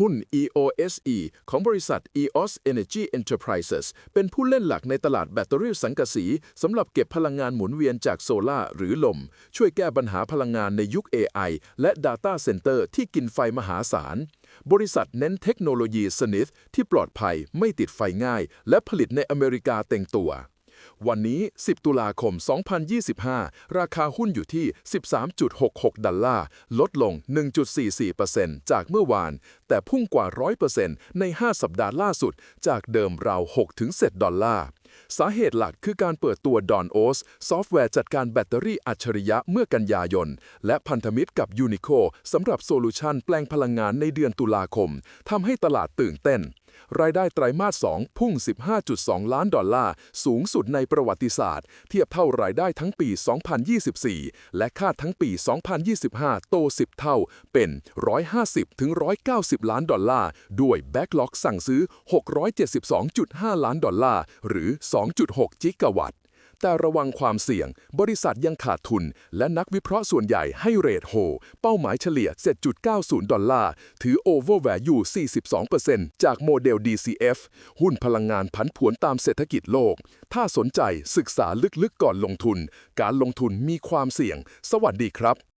หุ้น EOSE ของบริษัท EOS Energy Enterprises เป็นผู้เล่นหลักในตลาดแบตเตอรี่สังกะสีสำหรับเก็บพลังงานหมุนเวียนจากโซลาร์หรือลม ช่วยแก้ปัญหาพลังงานในยุค AI และ Data Center ที่กินไฟมหาศาล บริษัทเน้นเทคโนโลยีสนิทที่ปลอดภัยไม่ติดไฟง่าย และผลิตในอเมริกาเต็งตัว วันนี้ 10 ตุลาคม 2025 ราคาหุ้นอยู่ที่ 13.66 ดอลลาร์ ลดลง 1.44%จากเมื่อวาน แต่พุ่งกว่า 100%ใน 5 สัปดาห์ล่าสุด จากเดิมราว 6-7 ดอลลาร์สาเหตุหลักคือการเปิดตัว Don OS ซอฟต์แวร์จัดการแบตเตอรี่อัจฉริยะเมื่อกันยายน และพันธมิตรกับ Unico สำหรับโซลูชันแปลงพลังงานในเดือนตุลาคมทำให้ตลาดตื่นเต้น รายได้ไตรมาส 2 พุ่ง 15.2 ล้านดอลลาร์ สูงสุดในประวัติศาสตร์ เทียบเท่ารายได้ทั้งปี 2024 และคาดทั้งปี 2025 โต 10 เท่า เป็น 150-190 ล้านดอลลาร์ ด้วยแบ็กล็อกสั่งซื้อ 672.5 ล้านดอลลาร์ หรือ 2.6 จิกะวัตต์ แต่ระวังความเสี่ยง บริษัทยังขาดทุน และนักวิเคราะห์ส่วนใหญ่ให้เรทโฮ เป้าหมายเฉลี่ย 7.90 ดอลลาร์ ถือ over value 42%จากโมเดล DCF หุ้นพลังงานผันผวนตามเศรษฐกิจโลก ถ้าสนใจศึกษาลึกๆก่อนลงทุน การลงทุนมีความเสี่ยง สวัสดีครับ